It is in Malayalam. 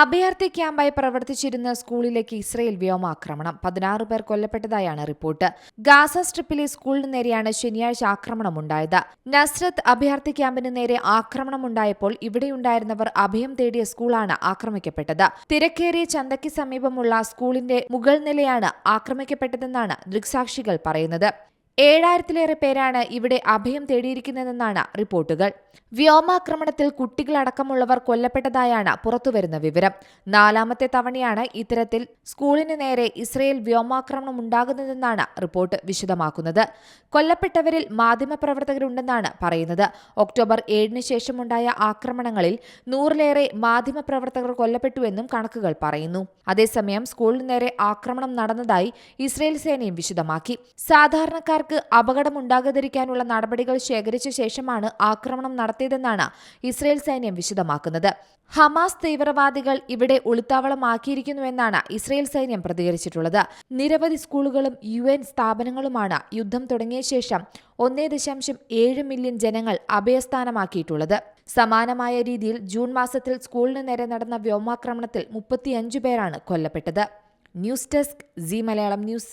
അഭയാർത്ഥി ക്യാമ്പായി പ്രവർത്തിച്ചിരുന്ന സ്കൂളിലേക്ക് ഇസ്രയേൽ വ്യോമാക്രമണം. പതിനാറ് പേർ കൊല്ലപ്പെട്ടതായാണ് റിപ്പോർട്ട്. ഗാസ സ്ട്രിപ്പിലെ സ്കൂളിന് നേരെയാണ് ശനിയാഴ്ച ആക്രമണമുണ്ടായത്. നസ്രത്ത് അഭയാർത്ഥി ക്യാമ്പിന് നേരെ ആക്രമണമുണ്ടായപ്പോൾ ഇവിടെയുണ്ടായിരുന്നവർ അഭയം തേടിയ സ്കൂളാണ് ആക്രമിക്കപ്പെട്ടത്. തിരക്കേറിയ ചന്തയ്ക്ക് സമീപമുള്ള സ്കൂളിന്റെ മുകൾ നിലയാണ് ആക്രമിക്കപ്പെട്ടതെന്നാണ് ദൃക്സാക്ഷികൾ പറയുന്നത്. ഏഴായിരത്തിലേറെ പേരാണ് ഇവിടെ അഭയം തേടിയിരിക്കുന്നതെന്നാണ് റിപ്പോർട്ടുകൾ. വ്യോമാക്രമണത്തിൽ കുട്ടികളടക്കമുള്ളവർ കൊല്ലപ്പെട്ടതായാണ് പുറത്തുവരുന്ന വിവരം. നാലാമത്തെ തവണയാണ് ഇത്തരത്തിൽ സ്കൂളിന് നേരെ ഇസ്രയേൽ വ്യോമാക്രമണം ഉണ്ടാകുന്നതെന്നാണ് റിപ്പോർട്ട് വിശദമാക്കുന്നത്. കൊല്ലപ്പെട്ടവരിൽ മാധ്യമപ്രവർത്തകരുണ്ടെന്നാണ് പറയുന്നത്. ഒക്ടോബർ ഏഴിന് ശേഷമുണ്ടായ ആക്രമണങ്ങളിൽ നൂറിലേറെ മാധ്യമപ്രവർത്തകർ കൊല്ലപ്പെട്ടുവെന്നും കണക്കുകൾ പറയുന്നു. അതേസമയം സ്കൂളിന് നേരെ ആക്രമണം നടന്നതായി ഇസ്രയേൽ സേനയും വിശദമാക്കി. സാധാരണക്കാർക്ക് അപകടമുണ്ടാകാതിരിക്കാനുള്ള നടപടികൾ ശേഖരിച്ച ശേഷമാണ് ആക്രമണം നടത്തിയതെന്നാണ് ഇസ്രയേൽ സൈന്യം വിശദമാക്കുന്നത്. ഹമാസ് തീവ്രവാദികൾ ഇവിടെ ഒളിത്താവളമാക്കിയിരിക്കുന്നുവെന്നാണ് ഇസ്രയേൽ സൈന്യം പ്രതികരിച്ചിട്ടുള്ളത്. നിരവധി സ്കൂളുകളും യു എൻ സ്ഥാപനങ്ങളുമാണ് യുദ്ധം തുടങ്ങിയ ശേഷം ഒന്നേ ദശാംശം ഏഴ് മില്യൺ ജനങ്ങൾ അഭയസ്ഥാനമാക്കിയിട്ടുള്ളത്. സമാനമായ രീതിയിൽ ജൂൺ മാസത്തിൽ സ്കൂളിന് നേരെ നടന്ന വ്യോമാക്രമണത്തിൽ മുപ്പത്തിയഞ്ചു പേരാണ് കൊല്ലപ്പെട്ടത്. News desk C Malayalam news.